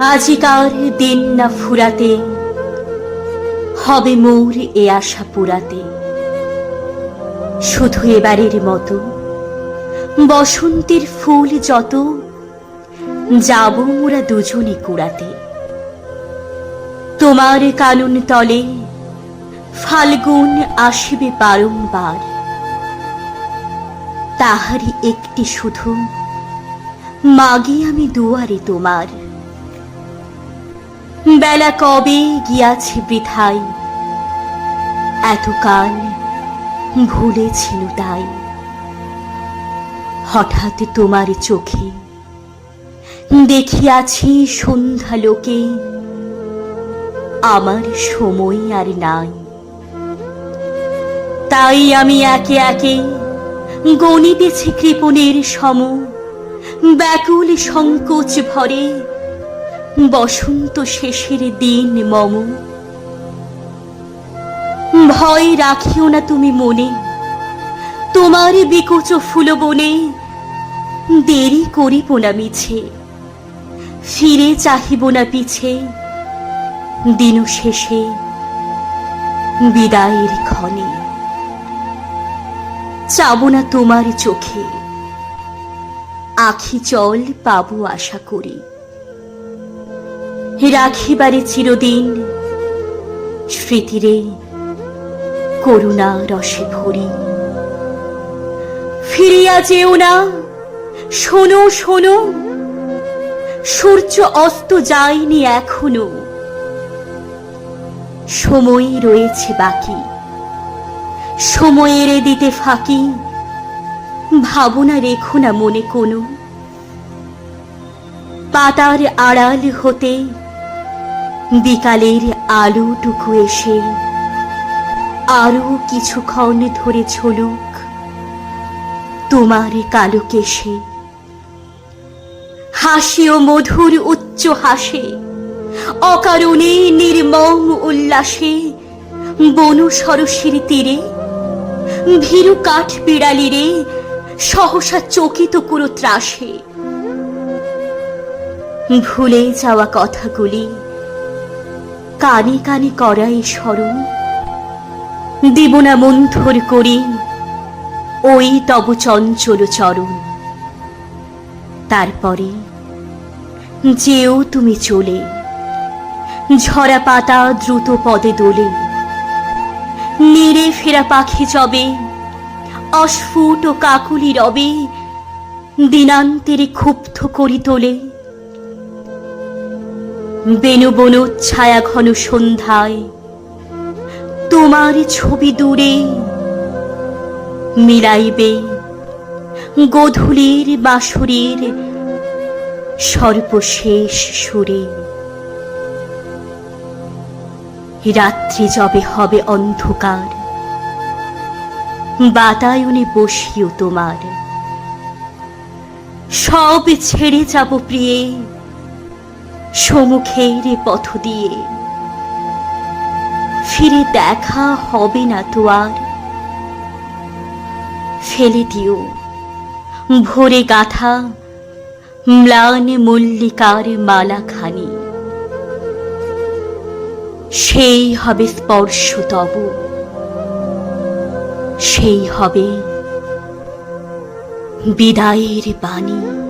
আজিকার দিন না ফুরাতে, হবে মোর এ আশা পুরাতে। শুধু এবারের মতো, বসন্তের ফুল যত, যাব মোরা দুজনে কুড়াতে। তোমার কানুন তলে ফাল্গুন আসিবে বারংবার। তাহারই একটি শুধু, মাগি আমি দুয়ারে তোমার। বেলা কবে গিয়াছে বৃথাই এতকাল ভুলেছিল তাই। হঠাৎ তোমার চোখে দেখিয়াছি সন্ধ্যা লোকে আমার সময় আর নাই। তাই আমি একে একে গণিতেছি কৃপণের সম ব্যাকুল সংকোচ ভরে বসন্ত শেষের দিন মম। ভয় রাখিও না তুমি মনে। তোমার বিকোচ ফুল বনে দেরি করিব না মিছে। ফিরে চাহিব না পিছে। দিন শেষে বিদায়ের ক্ষণে। চাব না তোমার চোখে। আখি জল পাবো আশা করি। রাখিবারে চিরদিন স্মৃতিরে করুণা রসে ভরি। ফিরিয়া যেও না, শোনো শোনো, সূর্য অস্ত যায়নি এখনও। সময় রয়েছে বাকি, সময়ের দিতে ফাঁকি, ভাবনা রেখো না মনে কোনো। পাতার আড়াল হতে বিকালের আলোটুকু এসে আরও কিছুক্ষণ ধরে ঝলুক তোমার কালো কেশে। হাসি ও মধুর উচ্চ হাসে, অকারণে নির্মম উল্লাসে বনু সরসির তীরে, ভীরু কাঠ বিড়ালিরে সহসা চকিত কুরু ত্রাসে ভুলে যাওয়া কথাগুলি কানে কানে করাই স্মরণ। দিব না মন্থর করি, ওই তব চঞ্চল চরণ। তারপরে যেও তুমি চলে, ঝরা পাতা দ্রুত পদে দোলে। নেড়ে ফেরা পাখি চবে, অস্ফুট ও কাকুলি রবে, দিনান্তেরে ক্ষুব্ধ করি তোলে। বেনু বনু ছায়া ঘন সন্ধ্যায়। তোমার ছবি দূরে মিলাইবে গোধূলির বাঁশুরির সর্বশেষ সুরে। রাত্রি যবে হবে অন্ধকার, বাতায়নে বসিও তোমার। সব ছেড়ে যাব প্রিয়ে সমুখের পথ দিয়ে। ফিরে দেখা হবে না তো আর। ফেলে দিও। ভোরে গাথা, ম্লান মল্লিকার মালা খানি সেই হবে স্পর্শ তব। সেই হবে বিদায়ের বাণী।